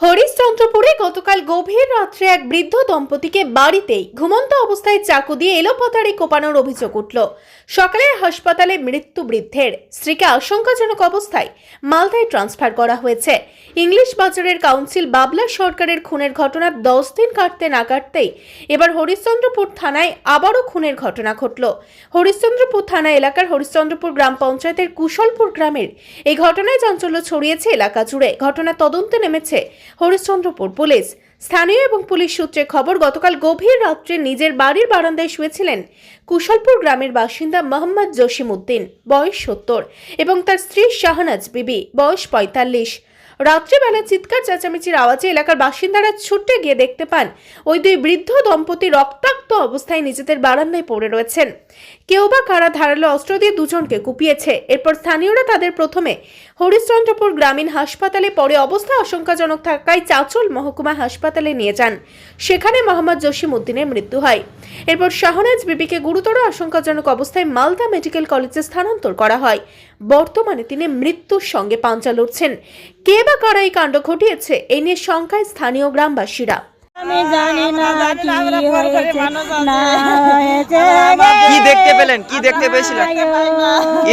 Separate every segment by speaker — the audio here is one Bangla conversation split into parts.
Speaker 1: হরিশ্চন্দ্রপুরে গতকাল গভীর রাত্রে এক বৃদ্ধ দম্পতিকে বাড়িতেই ঘুমন্ত অবস্থায় চাকু দিয়ে এলোপাতাড়ি কোপানোর অভিযোগ উঠল। সকালে হাসপাতালে মৃত্যু বৃদ্ধের। স্ত্রীকে আশঙ্কাজনক অবস্থায় মালদায় ট্রান্সফার করা হয়েছে। ইংলিশ বাজারের কাউন্সিল বাবলা সরকারের খুনের ঘটনা দশ দিন কাটতে না কাটতেই এবার হরিশ্চন্দ্রপুর থানায় আবারও খুনের ঘটনা ঘটল। হরিশ্চন্দ্রপুর থানা এলাকার হরিশ্চন্দ্রপুর গ্রাম পঞ্চায়েতের কুশলপুর গ্রামের এই ঘটনায় চাঞ্চল্য ছড়িয়েছে এলাকা জুড়ে। ঘটনা তদন্তে নেমেছে হরিশ্চন্দ্রপুর পুলিশ। স্থানীয় এবং পুলিশ সূত্রে খবর, গতকাল গভীর রাত্রে নিজের বাড়ির বারান্দায় শুয়েছিলেন কুশলপুর গ্রামের বাসিন্দা মোহাম্মদ জসিম উদ্দিন, বয়স সত্তর, এবং তার স্ত্রী শাহনাজ বিবি, বয়স পঁয়তাল্লিশ। রাত্রিবেলা চিৎকার, চেঁচামেচির আওয়াজে এলাকার বাসিন্দারা ছুটে গিয়ে দেখতে পান, ওই দুই বৃদ্ধ দম্পতি রক্তাক্ত অবস্থায় নিজেদের বারান্দায় পড়ে রয়েছেন। কেউ বা কারা ধারালো অস্ত্র দিয়ে দুজনকে কুপিয়েছে। এরপর স্থানীয়রা তাদের প্রথমে হরিশ্চন্দ্রপুর গ্রামীণ হাসপাতালে পরে অবস্থা আশঙ্কাজনক থাকায় চাচল মহকুমা হাসপাতালে নিয়ে যান। সেখানে মোহাম্মদ জসিম উদ্দিনের মৃত্যু হয়। এরপর শাহনাজ বিবিকে গুরুতর আশঙ্কাজনক অবস্থায় মালদা মেডিকেল কলেজে স্থানান্তর করা হয়। বর্তমানে তিনি মৃত্যুর সঙ্গে পাঞ্চা লড়ছেন। কে বা কারা এই কাণ্ড ঘটিয়েছে এই নিয়ে শঙ্কায় স্থানীয় গ্রামবাসীরা।
Speaker 2: আমি জানি না কি হয়েছে না হয়েছে
Speaker 3: কি দেখতে পেলেন? কি দেখতে পেয়েছিলেন?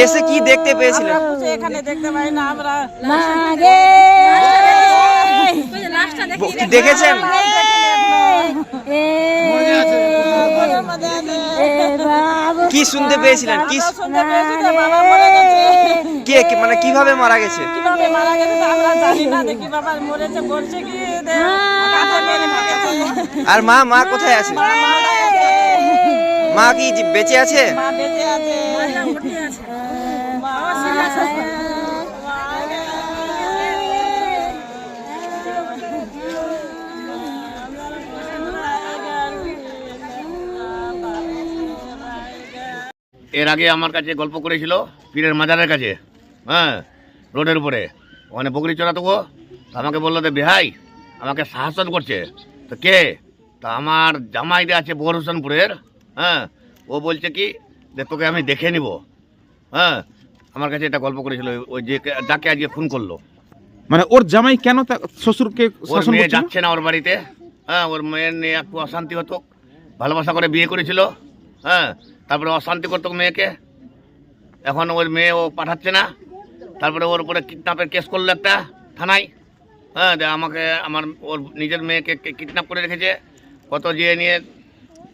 Speaker 3: এসে কি দেখতে পেয়েছিলেন?
Speaker 4: এখানে দেখতে পাই না আমরা
Speaker 2: মাগে
Speaker 3: দেখেছেন? কি শুনতে পেয়েছিলেন? কি শু-
Speaker 4: শুনতে পেয়েছি যে বাবা মরে গেছে।
Speaker 3: কে মানে কীভাবে মারা গেছে?
Speaker 4: কীভাবে মারা গেছে আমরা জানি না কি বাবা মরেছে বলছে কি।
Speaker 3: আর মা মা কোথায় আছে?
Speaker 4: মা
Speaker 3: কি বেঁচে আছে?
Speaker 4: মা বেঁচে আছে। মা serious আছে।
Speaker 5: এর আগে আমার কাছে গল্প করেছিল পীরের মাজারের কাছে হ্যাঁ রোডের উপরে। ওখানে বকরি চড়াতো গো। তো আমাকে বলল যে বেহাই আমাকে শাসন করছে। তো কে? তা আমার জামাইটা আছে বোর হোসেনপুরের হ্যাঁ ও বলছে কি যে তোকে আমি দেখে নিব। হ্যাঁ আমার কাছে এটা গল্প করেছিল ওই যে যাকে আজকে ফোন করল।
Speaker 6: মানে ওর জামাই কেন তা- শ্বশুরকে শাসন
Speaker 5: যাচ্ছে না ওর বাড়িতে হ্যাঁ ওর মেয়ের নিয়ে একটু অশান্তি হতো ভালোবাসা করে বিয়ে করেছিল হ্যাঁ তারপরে অশান্তি করতো মেয়েকে। এখন ওর মেয়ে ও পাঠাচ্ছে না তারপরে ওর উপরে কিডন্যাপের কেস করল একটা থানায় হ্যাঁ আমাকে আমার ওর নিজের মেয়েকে কিডন্যাপ করে রেখেছে। কত যেয়ে নিয়ে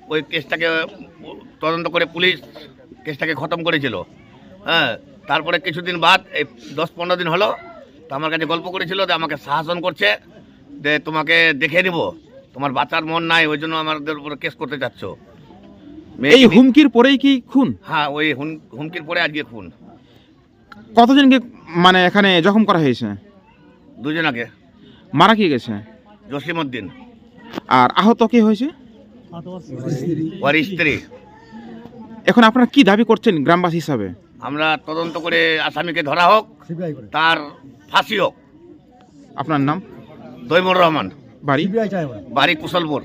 Speaker 5: ওই কেসটাকে তদন্ত করে পুলিশ কেসটাকে খতম করেছিল। হ্যাঁ তারপরে কিছুদিন বাদ এই দশ পনেরো দিন হলো তো আমার কাছে গল্প করেছিল যে আমাকে শাসন করছে যে তোমাকে দেখে নিব তোমার বাচ্চার মন নাই ওই জন্য আমাদের উপরে কেস করতে চাচ্ছ।
Speaker 6: এই হুমকির পরেই কি খুন?
Speaker 5: হ্যাঁ ওই হুম- হুমকির পরে আজকে খুন।
Speaker 6: কতজনকে মানে এখানে জখম করা হয়েছে?
Speaker 5: দুজনাকে।
Speaker 6: মারা কি গেছে?
Speaker 5: জসিমউদ্দিন।
Speaker 6: আর আহত কে হয়েছে?
Speaker 5: ওর স্ত্রী।
Speaker 6: এখন আপনারা কি দাবি করছেন গ্রামবাসী হিসাবে?
Speaker 5: আমরা তদন্ত করে আসামিকে ধরা হোক তার ফাঁসি হোক।
Speaker 6: আপনার নাম?
Speaker 5: দৈমুর রহমান।
Speaker 6: বাড়ি?
Speaker 5: বাড়ি কুশলপুর।